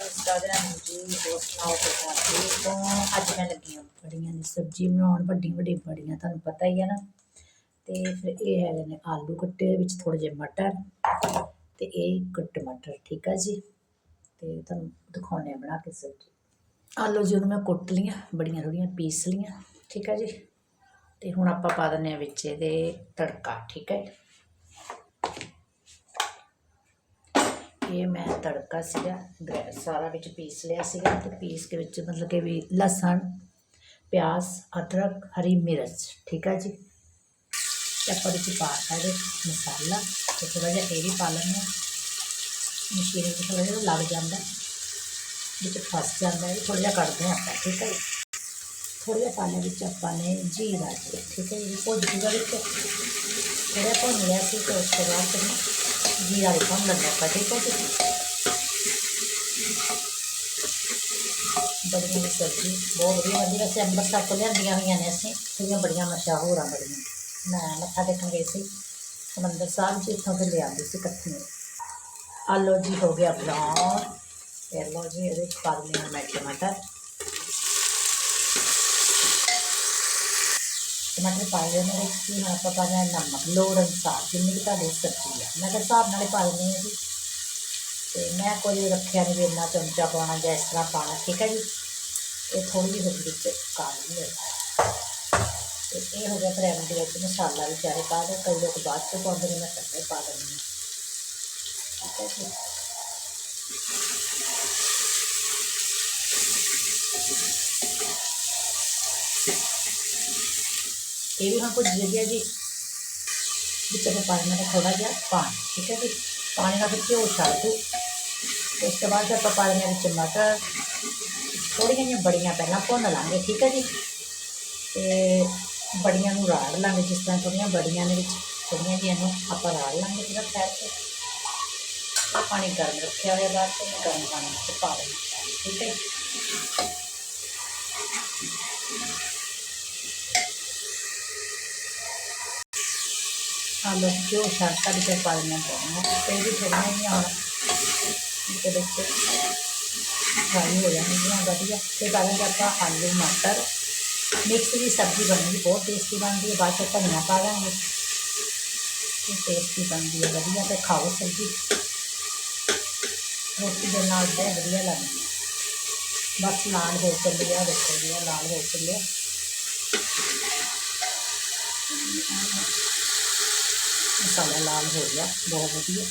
ਸਾਰਿਆਂ ਨੂੰ ਜੀ, ਹੋਰ ਸੁਣਾਓ ਕਿੱਦਾਂ ਠੀਕ ਅੱਜ ਮੈਂ ਲੱਗੀ ਹਾਂ? ਬੜੀਆਂ ਦੀ ਸਬਜ਼ੀ ਬਣਾਉਣ ਵੱਡੀ ਵੱਡੀ ਬੜੀਆਂ, ਤੁਹਾਨੂੰ ਪਤਾ ਹੀ ਹੈ ਨਾ। ਤੇ ਫਿਰ ਇਹ ਹੈਗੇ ਨੇ ਆਲੂ ਕੱਟੇ ਵਿੱਚ ਥੋੜੇ ਜਿਹੇ ਮਟਰ ਤੇ ਇਹ ਇੱਕ ਮਟਰ, ਠੀਕ ਆ ਜੀ? ਤੇ ਤੁਹਾਨੂੰ ਦਿਖਾਉਂਦੇ ਆ ਬਣਾ ਕੇ ਸਬਜ਼ੀ। ਆਲੂ ਜੀ, ਉਹਨੂੰ ਮੈਂ ਕੁੱਟ ਲਈਆਂ, ਬੜੀਆਂ ਥੋੜੀਆਂ ਪੀਸ ਲਈਆਂ, ਠੀਕ ਆ ਜੀ? ਤੇ ਹੁਣ ਆਪਾਂ ਪਾ ਦਿੰਦੇ ਆ ਵਿੱਚ ਇਹਦੇ ਤੜਕਾ, ਠੀਕ ਹੈ ਇਹ ਮੈਂ ਤੜਕਾ ਸੀਗਾ ਗ੍ਰੈ ਸਾਰਾ ਵਿੱਚ ਪੀਸ ਲਿਆ ਸੀਗਾ ਤੇ ਪੀਸ ਕੇ ਵਿੱਚ ਮਤਲਬ ਕਿ ਵੀ ਲਸਣ, ਪਿਆਜ਼, ਅਦਰਕ, ਹਰੀ ਮਿਰਚ, ਠੀਕ ਹੈ ਜੀ? ਤੇ ਆਪਾਂ ਵਿੱਚ ਪਾ ਸਕਦੇ ਮਸਾਲਾ ਤੇ ਥੋੜਾ ਜਿਹਾ ਇਹ ਵੀ ਪਾ ਲੈਂਦੇ ਹਾਂ। ਮਸ਼ੀਨ ਵਿੱਚ ਥੋੜਾ ਜਿਹਾ ਲੱਗ ਜਾਂਦਾ ਵਿੱਚ ਫਸ ਜਾਂਦਾ ਹੈ ਥੋੜਾ ਜਿਹਾ ਕੱਢਦੇ ਹਾਂ ਆਪਾਂ, ਠੀਕ ਹੈ ਜੀ? ਥੋੜਾ ਜਿਹਾ ਪਾਣੀ ਵਿੱਚ ਆਪਾਂ ਨੇ ਜੀਰਾ ਜੀ, ਠੀਕ ਹੈ ਜੀ? ਭੁੱਜ ਜੂਗਾ ਵਿੱਚ ਥੋੜਾ ਭੁੰਨ ਲਿਆ ਸੀ ਤੇ ਉਸ ਤੋਂ ਬਾਅਦ ਫਿਰ ਜੀਰਾ ਵੀ ਭੁੰਨ ਲੈਂਦੇ ਆਪਾਂ ਠੀਕ ਹੈ ਜੀ ਬੜੀਆਂ ਦੀ ਸਬਜ਼ੀ ਬਹੁਤ ਵਧੀਆ ਵਧੀਆ ਵੈਸੇ ਅੰਮ੍ਰਿਤਸਰ ਤੋਂ ਲਿਆਂਦੀਆਂ ਹੋਈਆਂ ਨੇ ਅਸੀਂ ਜਿਹੜੀਆਂ ਬੜੀਆਂ ਮਸ਼ਹੂਰ ਆ ਬੜੀਆਂ ਮੈਂ ਮੱਥਾ ਟੇਕਣ ਗਈ ਸੀ ਹਰਿਮੰਦਰ ਸਾਹਿਬ ਜੀ ਇੱਥੋਂ ਫਿਰ ਲਿਆਂਦੀ ਸੀ ਇਕੱਠੀਆਂ ਆਲੂ ਜੀ ਹੋ ਗਿਆ ਬਰਾਉਨ ਤੇ ਲਓ ਜੀ ਇਹਦੇ ਵਿੱਚ ਪਾ ਦਿੰਦੇ ਹਾਂ ਮੈਂ ਟਮਾਟਰ ਟਮਾਟਰ ਪਾਏ ਹੋਏ ਨੇ ਵਿੱਚ ਕੀ ਹੁਣ ਆਪਾਂ ਪਾਣਾ ਨਮਕ ਲੋੜ ਅਨੁਸਾਰ ਜਿੰਨੀ ਕੁ ਤੁਹਾਡੀ ਸਬਜ਼ੀ ਆ ਮੈਂ ਤਾਂ ਹਿਸਾਬ ਨਾਲ ਹੀ ਪਾ ਦਿੰਦੀ ਹਾਂ ਜੀ ਤੇ ਮੈਂ ਕੋਈ ਰੱਖਿਆ ਨਹੀਂ ਵੀ ਇੰਨਾ ਚਮਚਾ ਪਾਉਣਾ ਜਾਂ ਇਸ ਤਰ੍ਹਾਂ ਪਾਉਣਾ ਠੀਕ ਹੈ ਜੀ ਇਹ ਥੋੜੀ ਜਿਹੀ ਵਿੱਚ ਵਿੱਚ ਪਾ ਦਿੰਦੇ ਤੇ ਇਹ ਹੋ ਗਿਆ ਫਰੈਂਡ ਦੇ ਵਿੱਚ ਮਸਾਲਾ ਵੀ ਚਾਰੇ ਪਾ ਦੇ ਕਈ ਲੋਕ ਬਾਅਦ ਚ ਪਾਉਂਦੇ ਨੇ ਮੈਂ ਪਹਿਲੇ ਪਾ ਦਿੰਦੀ ਹਾਂ ਠੀਕ ਹੈ ਜੀ ਇਹ ਵੀ ਹੁਣ ਕੁਝ ਜਗ੍ਹਾ ਜੀ, ਵਿੱਚ ਆਪਾਂ ਪਾਣੀ ਨਾਲ ਥੋੜਾ ਜਿਹਾ ਪਾਣੀ, ਠੀਕ ਹੈ ਜੀ? ਪਾਣੀ ਨਾਲ ਫਿਰ ਘਿਓ ਛੱਡ ਦੋ। ਉਸ ਤੋਂ ਬਾਅਦ ਆਪਾਂ ਪਾ ਦਿੰਦੇ ਵਿੱਚ ਮਟਰ, ਥੋੜ੍ਹੀਆਂ ਜਿਹੀਆਂ ਬੜੀਆਂ ਪਹਿਲਾਂ ਭੁੰਨ ਲਾਂਗੇ, ਠੀਕ ਹੈ ਜੀ? ਤੇ ਬੜੀਆਂ ਨੂੰ ਰਾੜ ਲਾਂਗੇ, ਜਿਸ ਤਰ੍ਹਾਂ ਥੋੜ੍ਹੀਆਂ ਬੜੀਆਂ ਦੇ ਵਿੱਚ, ਥੋੜ੍ਹੀਆਂ ਜਿਹੀਆਂ ਨੂੰ ਆਪਾਂ ਰਾੜ ਲਾਂਗੇ ਜਿਹੜਾ ਠਹਿਰ ਕੇ। ਪਾਣੀ ਗਰਮ ਰੱਖਿਆ ਹੋਇਆ ਬਾਅਦ ਤੋਂ ਗਰਮ ਪਾਣੀ ਵਿੱਚ ਪਾ ਦੇਣਾ। ਠੀਕ ਹੈ ਜੀ ਆਲੂ ਜੋ ਛੱਡਤਾ ਵਿੱਚ ਪਾ ਦਿੰਦੇ ਹਾਂ ਤੇ ਵੀ ਥੋੜ੍ਹੀਆਂ ਜਿਹੀਆਂ ਹੁਣ ਇਹਦੇ ਵਿੱਚ ਫਰਾਈ ਹੋ ਜਾਣਗੀਆਂ ਵਧੀਆ ਤੇ ਬਾਅਦ ਆਪਾਂ ਆਲੂ ਮਟਰ ਮਿਕਸ ਦੀ ਸਬਜ਼ੀ ਬਣੇਗੀ ਬਹੁਤ ਟੇਸਟੀ ਬਣਦੀ ਹੈ ਬਾਅਦ ਚ ਧਨੀਆ ਪਾ ਦਾਂਗੇ ਇਹ ਟੇਸਟੀ ਬਣਦੀ ਹੈ ਵਧੀਆ ਤੇ ਖਾਓ ਸਬਜ਼ੀ ਰੋਟੀ ਦੇ ਨਾਲ ਬਹੁਤ ਵਧੀਆ ਲੱਗਦੀ ਹੈ ਬਸ ਲਾਲ ਹੋ ਲਾਲ ਹੋ ਮਸਾਲਾ ਲਾਲ ਹੋ ਗਿਆ, ਬਹੁਤ ਵਧੀਆ।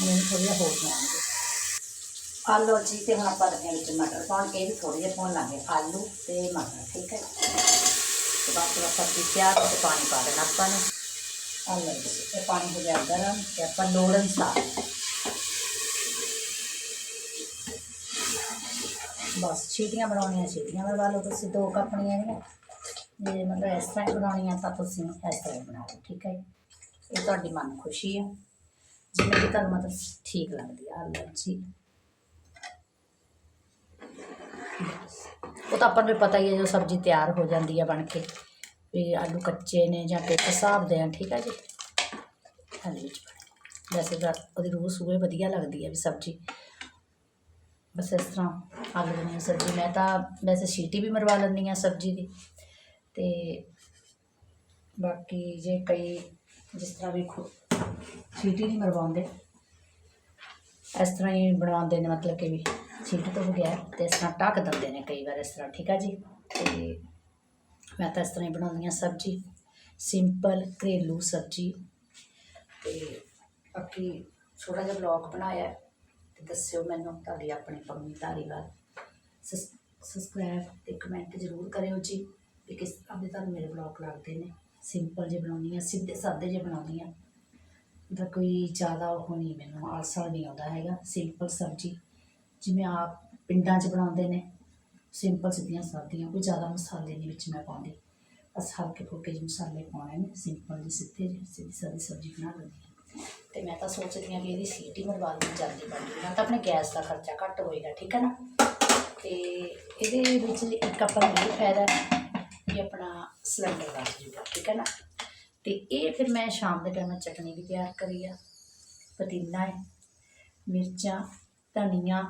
ਹੁਣ ਇਹਨੂੰ ਹੋਰ ਬਣਾਉਂਗੇ ਆਲੂ ਜੀ ਤੇ ਹੁਣ ਆਪਾਂ ਰੱਖਿਆ ਵਿੱਚ ਮਟਰ ਪਾਉਣ ਕੇ ਵੀ ਥੋੜੇ ਜਿਹੇ ਪਾਉਣ ਲਾਂਗੇ ਆਲੂ ਤੇ ਮਟਰ, ਠੀਕ ਹੈ। ਤੇ ਬਾਅਦ ਵਿੱਚ ਸਬਜ਼ੀ ਤਿਆਰ ਤੇ ਪਾਣੀ ਪਾ ਦੇਣਾ ਆਪਾਂ ਨੇ। ਆਲੂ ਤੇ ਪਾਣੀ ਹੋ ਗਿਆ ਗਰਮ ਤੇ ਆਪਾਂ ਲੋੜ ਅਨੁਸਾਰ ਬਸ ਛੀਟੀਆਂ ਬਣਾਉਣੀਆਂ ਛੀਟੀਆਂ ਬਣਵਾ ਲਓ ਤੁਸੀਂ ਦੋ ਕੱਪਣੀਆਂ ਦੀਆਂ ਜੇ ਮਤਲਬ ਇਸ ਤਰ੍ਹਾਂ ਹੀ ਬਣਾਉਣੀਆਂ ਤਾਂ ਤੁਸੀਂ ਇਸ ਤਰ੍ਹਾਂ ਹੀ ਬਣਾ ਲਓ ਠੀਕ ਹੈ ਇਹ ਤੁਹਾਡੀ ਮਨ ਖੁਸ਼ੀ ਹੈ ਜਿਵੇਂ ਕਿ ਤੁਹਾਨੂੰ ਮਤਲਬ ਠੀਕ ਲੱਗਦੀ ਆ ਆਲੂ ਜੀ ਉਹ ਤਾਂ ਆਪਾਂ ਨੂੰ ਵੀ ਪਤਾ ਹੀ ਹੈ ਜਦੋਂ ਸਬਜ਼ੀ ਤਿਆਰ ਹੋ ਜਾਂਦੀ ਹੈ ਬਣ ਕੇ ਵੀ ਆਲੂ ਕੱਚੇ ਨੇ ਜਾਂ ਕਿਸ ਹਿਸਾਬ ਦੇ ਆ ਠੀਕ ਹੈ ਜੀ ਇਹਦੇ ਵਿੱਚ ਪਾਉਣੇ। ਵੈਸੇ ਤਾਂ ਉਹਦੀ ਰੂਹ ਸੂਏ ਵਧੀਆ ਲੱਗਦੀ ਹੈ ਵੀ ਸਬਜ਼ੀ ਬਸ ਇਸ ਤਰ੍ਹਾਂ ਆਲੂ ਦੀਆਂ ਸਬਜ਼ੀ, ਮੈਂ ਤਾਂ ਵੈਸੇ ਸੀਟੀ ਵੀ ਮਰਵਾ ਲੈਂਦੀ ਹਾਂ ਸਬਜ਼ੀ ਦੀ। ਤੇ ਬਾਕੀ ਜੇ ਕਈ ਜਿਸ ਤਰ੍ਹਾਂ ਵੀ ਖੁ ਸੀਟੀ ਨਹੀਂ ਮਰਵਾਉਂਦੇ, ਇਸ ਤਰ੍ਹਾਂ ਹੀ ਬਣਵਾਉਂਦੇ ਨੇ ਮਤਲਬ ਕਿ ਵੀ ਸੀਟੀ ਤੋਂ ਬਗੈਰ ਤੇ ਇਸ ਤਰ੍ਹਾਂ ਢੱਕ ਦਿੰਦੇ ਨੇ ਕਈ ਵਾਰ ਇਸ ਤਰ੍ਹਾਂ, ਠੀਕ ਆ ਜੀ? ਤੇ ਮੈਂ ਤਾਂ ਇਸ ਤਰ੍ਹਾਂ ਹੀ ਬਣਾਉਂਦੀ ਹਾਂ ਸਬਜ਼ੀ, ਸਿੰਪਲ ਘਰੇਲੂ ਸਬਜ਼ੀ। ਤੇ ਬਾਕੀ ਛੋਟਾ ਜਿਹਾ ਬਲੌਗ ਬਣਾਇਆ। ਤੇ ਦੱਸਿਓ ਮੈਨੂੰ ਤੁਹਾਡੀ ਆਪਣੀ ਪੰਮੀ ਧਾਰੀਵਾਲ ਸਬਸਕ੍ਰਾਈਬ ਤੇ ਕਮੈਂਟ ਜ਼ਰੂਰ ਕਰਿਓ ਜੀ, ਵੀ ਕਿਸ ਤਰ੍ਹਾਂ ਦੇ ਤੁਹਾਨੂੰ ਮੇਰੇ ਬਲੌਗ ਲੱਗਦੇ ਨੇ। ਸਿੰਪਲ ਜਿਹੇ ਬਣਾਉਂਦੀ ਹਾਂ, ਸਿੱਧੇ ਸਾਦੇ ਜਿਹੇ ਬਣਾਉਂਦੀ ਹਾਂ। ਦਾ ਕੋਈ ਜ਼ਿਆਦਾ ਉਹ ਨਹੀਂ, ਮੈਨੂੰ ਆਲਸਾ ਨਹੀਂ ਆਉਂਦਾ ਹੈਗਾ। ਸਿੰਪਲ ਸਬਜ਼ੀ, ਜਿਵੇਂ ਆਪ ਪਿੰਡਾਂ 'ਚ ਬਣਾਉਂਦੇ ਨੇ ਸਿੰਪਲ ਸਿੱਧੀਆਂ ਸਾਦੀਆਂ, ਕੋਈ ਜ਼ਿਆਦਾ ਮਸਾਲੇ ਨਹੀਂ ਵਿੱਚ ਮੈਂ ਪਾਉਂਦੀ। ਬਸ ਹਲਕੇ ਫੁਲਕੇ ਜਿਹੇ ਮਸਾਲੇ ਪਾਉਣੇ ਨੇ ਸਿੰਪਲ ਜਿਹੇ, ਸਿੱਧੇ ਜਿਹੇ, ਸਿੱਧੀ ਸਾਦੀ ਸਬਜ਼ੀ ਬਣਾ ਲੈਂਦੀ ਹਾਂ। ਤੇ ਮੈਂ ਤਾਂ ਸੋਚਦੀ ਹਾਂ ਕਿ ਇਹਦੀ ਸੀਟੀ ਮਰਵਾ ਲਈ ਜਲਦੀ ਬਣ ਜੂ। ਨਾ ਤਾਂ ਆਪਣੇ ਗੈਸ ਦਾ ਖਰਚਾ ਘੱਟ ਹੋਏਗਾ, ਠੀਕ ਹੈ ਨਾ? ਤੇ ਇਹਦੇ ਵਿੱਚ ਇੱਕ ਆਪਾਂ ਨੂੰ ਇਹ ਫਾਇਦਾ ਵੀ ਆਪਣਾ ਸਿਲੰਡਰ ਬਚ ਜੂਗਾ, ਠੀਕ ਹੈ ਨਾ? ਤੇ ਇਹ ਫਿਰ ਮੈਂ ਸ਼ਾਮ ਦੇ ਟਾਈਮ ਚਟਨੀ ਵੀ ਤਿਆਰ ਕਰੀ ਆ, ਪੁਦੀਨਾ ਹੈ, ਮਿਰਚਾਂ, ਧਨੀਆ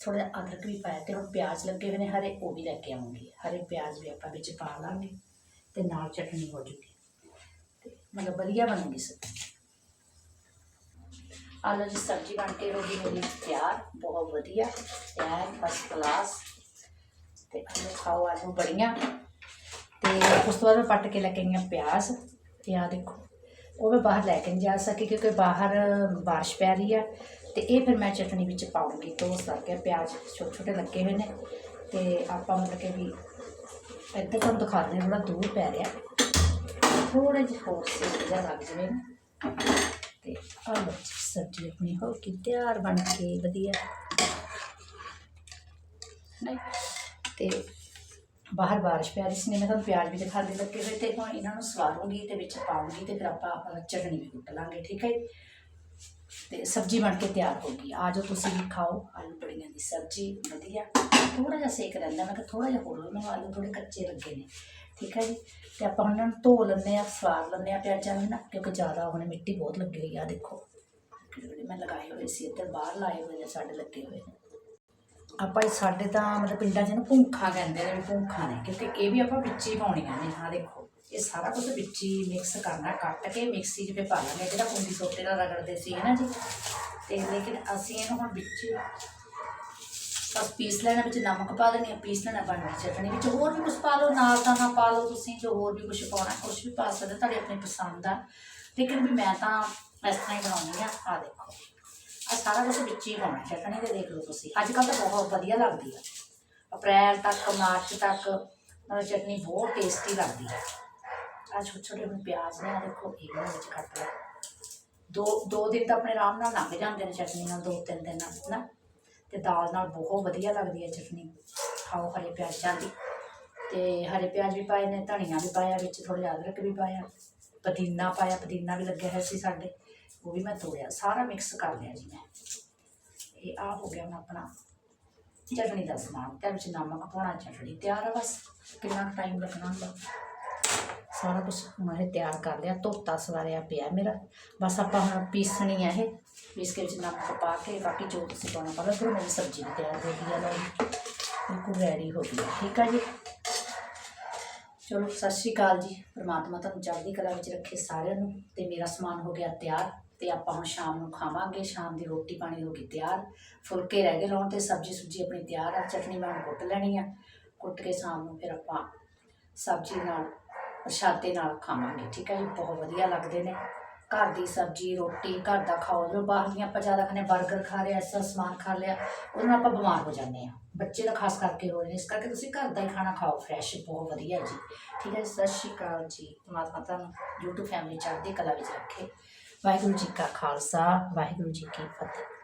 ਥੋੜਾ ਜਿਹਾ ਅਦਰਕ ਵੀ ਪਾਇਆ ਤੇ ਹੁਣ ਪਿਆਜ਼ ਲੱਗੇ ਹੋਏ ਨੇ, ਹਰੇ ਉਹ ਵੀ ਲੈ ਕੇ ਆਉਂਗੀ ਹਰੇ ਪਿਆਜ਼ ਵੀ ਆਪਾਂ ਵਿੱਚ ਪਾ ਲਾਂਗੇ ਤੇ ਨਾਲ ਚਟਨੀ ਹੋ ਜੂਗੀ। ਤੇ ਮਤਲਬ ਵਧੀਆ ਬਣੂਗੀ ਸਬਜ਼ੀ। ਆਲੂ ਦੀ ਸਬਜ਼ੀ ਬਣ ਕੇ ਹੋ ਗਈ ਮੇਰੀ ਤਿਆਰ, ਬਹੁਤ ਵਧੀਆ, ਐਨ ਫਸਟ ਕਲਾਸ ਤੇ ਆਲੂ ਖਾਓ ਆਲੂ ਬੜੀਆਂ। ਤੇ ਉਸ ਤੋਂ ਬਾਅਦ ਮੈਂ ਪੱਟ ਕੇ ਲੈ ਕੇ ਆਈਆਂ ਪਿਆਜ਼। ਤੇ ਆ ਦੇਖੋ, ਉਹ ਮੈਂ ਬਾਹਰ ਲੈ ਕੇ ਨਹੀਂ ਜਾ ਸਕੀ ਕਿਉਂਕਿ ਬਾਹਰ ਬਾਰਿਸ਼ ਪੈ ਰਹੀ ਆ। ਤੇ ਇਹ ਫਿਰ ਮੈਂ ਚਟਨੀ ਵਿੱਚ ਪਾਉਂਗੀ ਤੋਂ ਉਸ ਕਰਕੇ ਪਿਆਜ਼ ਛੋਟੇ ਛੋਟੇ ਲੱਗੇ ਹੋਏ ਨੇ। ਤੇ ਆਪਾਂ ਮਤਲਬ ਕਿ ਵੀ ਇੱਧਰ ਤੁਹਾਨੂੰ ਦਿਖਾ ਦਿੰਦੇ ਥੋੜਾ ਦੂਰ ਪੈ ਰਿਹਾ। ਥੋੜਾ ਜਿਹਾ ਹੋਰ ਸੇਕ ਜਿਹਾ ਲੱਗ ਜਾਵੇ। ਤੇ ਆਹ ਲਓ ਸਬਜ਼ੀ ਆਪਣੀ ਹੋ ਕੇ ਤਿਆਰ ਬਣ ਕੇ ਵਧੀਆ ਨਹੀਂ ਤੇ ਬਾਹਰ ਬਾਰਿਸ਼ ਪੈ ਰਹੀ ਸੀ ਮੈਂ ਤੁਹਾਨੂੰ ਪਿਆਜ਼ ਵੀ ਦਿਖਾ ਦੇ ਲੱਗੇ ਹੋਏ ਤੇ ਹੁਣ ਇਹਨਾਂ ਨੂੰ ਸਵਾਰੂੰਗੀ ਤੇ ਵਿੱਚ ਪਾਉਂਗੀ ਤੇ ਫਿਰ ਆਪਾਂ ਅਹ, ਚਟਨੀ ਵੀ ਕੁੱਟ ਲਾਂਗੇ ਠੀਕ ਹੈ ਜੀ? ਤੇ ਸਬਜ਼ੀ ਬਣ ਕੇ ਤਿਆਰ ਹੋ ਗਈ। ਆ ਜਾਓ ਤੁਸੀਂ ਵੀ ਖਾਓ ਆਲੂ ਬੜੀਆਂ ਦੀ ਸਬਜ਼ੀ ਵਧੀਆ। ਥੋੜਾ ਜਿਹਾ ਸੇਕ ਰਹਿੰਦਾ ਮੈਂ ਕਿਹਾ ਥੋੜਾ ਜਿਹਾ ਹੋਰ ਲਓ ਆਲੂ ਥੋੜੇ ਕੱਚੇ ਲੱਗੇ ਨੇ। ਠੀਕ ਹੈ ਜੀ? ਤੇ ਆਪਾਂ ਉਹਨਾਂ ਨੂੰ ਧੋ ਲੈਂਦੇ ਆ ਸਵਾਰ ਲੈਂਦੇ ਆ ਪਿਆਜ਼ਾਂ ਨੂੰ ਨਾ, ਕਿਉਂਕਿ ਜ਼ਿਆਦਾ ਉਹਨੇ ਮਿੱਟੀ ਬਹੁਤ ਲੱਗੀ ਹੋਈ ਆ, ਦੇਖੋ। ਜਿਹੜੇ ਮੈਂ ਲਗਾਏ ਹੋਏ ਸੀ, ਇੱਧਰ ਬਾਹਰ ਲਾਏ ਹੋਏ ਨੇ, ਸਾਡੇ ਲੱਗੇ ਹੋਏ ਨੇ। ਆਪਾਂ ਇਹ ਸਾਡੇ ਤਾਂ ਮਤਲਬ ਪਿੰਡਾਂ 'ਚ ਨਾ ਭੁੰਖਾ ਕਹਿੰਦੇ ਨੇ ਵੀ ਭੁੰਖਾ ਨੇ, ਕਿਉਂਕਿ ਇਹ ਵੀ ਆਪਾਂ ਵਿੱਚ ਹੀ ਪਾਉਣੀਆਂ ਨੇ। ਹਾਂ, ਦੇਖੋ, ਇਹ ਸਾਰਾ ਕੁਝ ਵਿੱਚ ਹੀ ਮਿਕਸ ਕਰਨਾ, ਕੱਟ ਕੇ ਮਿਕਸੀ 'ਚ ਫਿਰ ਪਾ ਲਾਂਗੇ ਜਿਹੜਾ ਕੁੰਡੀ ਸੋਟੇ ਨਾਲ ਰਗੜਦੇ ਸੀ, ਹੈ ਨਾ ਜੀ? ਤੇ ਲੇਕਿਨ ਅਸੀਂ ਇਹਨੂੰ ਹੁਣ ਵਿੱਚ ਬਸ ਪੀਸ ਲੈਣਾ ਵਿੱਚ ਨਮਕ ਪਾ ਦੇਣੀ ਆ, ਪੀਸ ਲੈਣਾ ਬਣਨੀ ਚਟਨੀ ਵਿੱਚ। ਹੋਰ ਵੀ ਕੁਝ ਪਾ ਲਓ, ਨਾਲ ਦਾ ਨਾ ਪਾ ਲਓ ਤੁਸੀਂ, ਜੋ ਹੋਰ ਵੀ ਕੁਝ ਪਾਉਣਾ ਕੁਝ ਵੀ ਪਾ ਸਕਦੇ ਤੁਹਾਡੀ ਆਪਣੀ ਪਸੰਦ ਆ। ਲੇਕਿਨ ਵੀ ਮੈਂ ਤਾਂ ਇਸ ਤਰ੍ਹਾਂ ਹੀ ਬਣਾਉਣੀ ਆ ਆ ਦੇਖੋ। ਆ ਸਾਰਾ ਕੁਝ ਵਿੱਚ ਹੀ ਪਾਉਣਾ, ਚਟਨੀ ਦੇ ਦੇਖ ਲਓ ਤੁਸੀਂ। ਅੱਜ ਕੱਲ੍ਹ ਤਾਂ ਬਹੁਤ ਵਧੀਆ ਲੱਗਦੀ ਆ। ਅਪ੍ਰੈਲ ਤੱਕ, ਮਾਰਚ ਤੱਕ, ਮਤਲਬ ਚਟਨੀ ਬਹੁਤ ਟੇਸਟੀ ਲੱਗਦੀ ਹੈ ਆ ਛੋਟੇ ਛੋਟੇ ਹੁਣ ਪਿਆਜ਼ ਨੇ ਆ ਦੇਖੋ, ਇਹ ਵੀ ਵਿੱਚ ਕੱਟ ਲਿਆ। ਦੋ ਦੋ ਦਿਨ ਤਾਂ ਆਪਣੇ ਆਰਾਮ ਨਾਲ ਲੰਘ ਜਾਂਦੇ ਨੇ ਚਟਨੀ ਨਾਲ, ਦੋ ਤਿੰਨ ਦਿਨ ਨਾਲ ਨਾ। ਤੇ ਦਾਲ ਨਾਲ ਬਹੁਤ ਵਧੀਆ ਲੱਗਦੀ ਹੈ ਚਟਨੀ। ਖਾਓ ਹਰੇ ਪਿਆਜ਼ਾਂ ਦੀ। ਤੇ ਹਰੇ ਪਿਆਜ਼ ਵੀ ਪਾਏ ਨੇ, ਧਨੀਆ ਵੀ ਪਾਇਆ, ਵਿੱਚ ਥੋੜ੍ਹਾ ਜਿਹਾ ਅਦਰਕ ਵੀ ਪਾਇਆ, ਪੁਦੀਨਾ ਪਾਇਆ, ਪੁਦੀਨਾ ਵੀ ਲੱਗਿਆ ਹੋਇਆ ਸੀ ਸਾਡੇ, ਉਹ ਵੀ ਮੈਂ ਤੋੜਿਆ, ਸਾਰਾ ਮਿਕਸ ਕਰ ਲਿਆ ਜੀ ਮੈਂ। ਇਹ ਆ ਹੋ ਗਿਆ ਹੁਣ ਆਪਣਾ ਚਟਨੀ ਦਾ ਸਮਾਨ, ਤੇ ਵਿੱਚ ਨਮਕ ਪਾਉਣਾ ਚਟਣੀ ਤਿਆਰ ਆ ਬਸ, ਕਿੰਨਾ ਟਾਈਮ ਲੱਗਣਾ ਹੁੰਦਾ। ਸਾਰਾ ਕੁਝ ਹੁਣ ਇਹ ਤਿਆਰ ਕਰ ਲਿਆ, ਧੋਤਾ ਸਵਾਰਿਆ ਪਿਆ ਮੇਰਾ, ਬਸ ਆਪਾਂ ਹੁਣ ਪੀਸਣੀ ਆ ਇਹ। ਪੀਸ ਵਿੱਚ ਨਮਕ ਪਾ ਕੇ ਬਾਕੀ ਜੋ ਤੁਸੀਂ ਪਾਉਣਾ ਪਾ ਲਓ ਫਿਰ ਮੇਰੀ ਸਬਜ਼ੀ ਵੀ ਤਿਆਰ ਹੋ ਗਈ ਹੈ ਲਓ ਬਿਲਕੁਲ ਰੈਡੀ ਹੋ ਗਈ ਆ, ਠੀਕ ਹੈ ਜੀ? ਚਲੋ, ਸਤਿ ਸ਼੍ਰੀ ਅਕਾਲ ਜੀ। ਪ੍ਰਮਾਤਮਾ ਤੁਹਾਨੂੰ ਚੜ੍ਹਦੀ ਕਲਾ ਵਿੱਚ ਰੱਖੇ ਸਾਰਿਆਂ ਨੂੰ ਤੇ ਮੇਰਾ ਸਮਾਨ ਹੋ ਗਿਆ ਤਿਆਰ ਤੇ ਆਪਾਂ ਹੁਣ ਸ਼ਾਮ ਨੂੰ ਖਾਵਾਂਗੇ, ਸ਼ਾਮ ਦੀ ਰੋਟੀ ਪਾਣੀ ਹੋ ਗਈ ਤਿਆਰ। ਫੁਲਕੇ ਰਹਿ ਗਏ ਲਾਉਣ ਤੇ ਸਬਜ਼ੀ ਸੁਬਜ਼ੀ ਆਪਣੀ ਤਿਆਰ ਆ, ਚਟਨੀ ਮੈਂ ਹੁਣ ਕੁੱਟ ਲੈਣੀ ਆ। ਕੁੱਟ ਕੇ ਸ਼ਾਮ ਨੂੰ ਫਿਰ ਆਪਾਂ ਸਬਜ਼ੀ ਨਾਲ, ਪ੍ਰਸ਼ਾਦੇ ਨਾਲ ਖਾਵਾਂਗੇ, ਠੀਕ ਹੈ ਜੀ? ਬਹੁਤ ਵਧੀਆ ਲੱਗਦੇ ਨੇ। ਘਰ ਦੀ ਸਬਜ਼ੀ, ਰੋਟੀ, ਘਰ ਦਾ ਖਾਓ। ਜੋ ਬਾਹਰ ਦੀਆਂ ਆਪਾਂ ਜ਼ਿਆਦਾ ਖਾਣੇ 버ਗਰ ਖਾ ਲਿਆ ਐਸਾ ਸਮਾਨ ਖਾ ਲਿਆ ਉਹਦੇ ਨਾਲ ਆਪਾਂ ਬਿਮਾਰ ਹੋ ਜਾਂਦੇ ਆ ਬੱਚੇ ਤਾਂ ਖਾਸ ਕਰਕੇ ਹੋ ਰਹੇ ਨੇ। ਇਸ ਕਰਕੇ ਤੁਸੀਂ ਘਰ ਦਾ ਹੀ ਖਾਣਾ ਖਾਓ ਫਰੈਸ਼ ਬਹੁਤ ਵਧੀਆ ਜੀ। ਠੀਕ ਹੈ ਸਤਿ ਸ਼੍ਰੀ ਅਕਾਲ ਜੀ। ਪਰਮਾਤਮਾ ਤੁਹਾਨੂੰ YouTube ਫੈਮਿਲੀ ਚੜ੍ਹਦੀ ਕਲਾ ਵਿੱਚ ਰੱਖੇ। ਵਾਹਿਗੁਰੂ ਜੀ ਕਾ ਖਾਲਸਾ, ਵਾਹਿਗੁਰੂ ਜੀ ਕੀ ਫਤਿਹ।